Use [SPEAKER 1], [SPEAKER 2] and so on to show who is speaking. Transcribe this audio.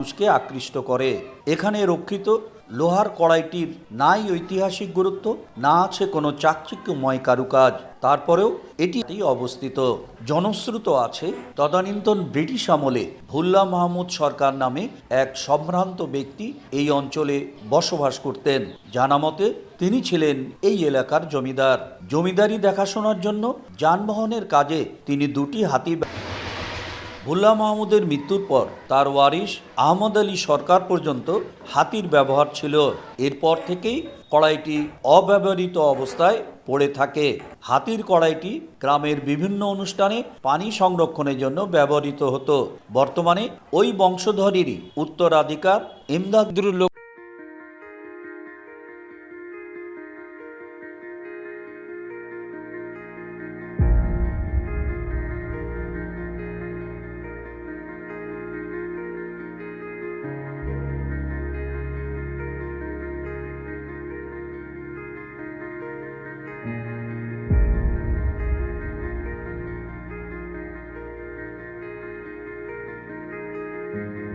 [SPEAKER 1] মানুষকে আকৃষ্ট করে। এখানে রক্ষিত লোহার কড়াইটির নাই ঐতিহাসিক গুরুত্ব, না আছে কোনো চাকচিক্যময় কারুকাজ। তারপরেও এটি অবস্থিত। জনশ্রুত আছে তদানীন্তন ব্রিটিশ আমলে ভুল্লা মাহমুদ সরকার নামে এক সম্ভ্রান্ত ব্যক্তি এই অঞ্চলে বসবাস করতেন। জানা মতে তিনি ছিলেন এই এলাকার জমিদার। জমিদারি দেখাশোনার জন্য যানবাহনের কাজে তিনি দুটি হাতি ভুল্লা মাহমুদের মৃত্যুর পর তার ওয়ারিশ আহমদ আলী সরকার পর্যন্ত হাতির ব্যবহার ছিল। এরপর থেকেই কড়াইটি অব্যবহৃত অবস্থায় পড়ে থাকে। হাতির কড়াইটি গ্রামের বিভিন্ন অনুষ্ঠানে পানি সংরক্ষণের জন্য ব্যবহৃত হতো। বর্তমানে ওই বংশধরেরই উত্তরাধিকার ইমদাদ
[SPEAKER 2] দূরের লোক Thank you.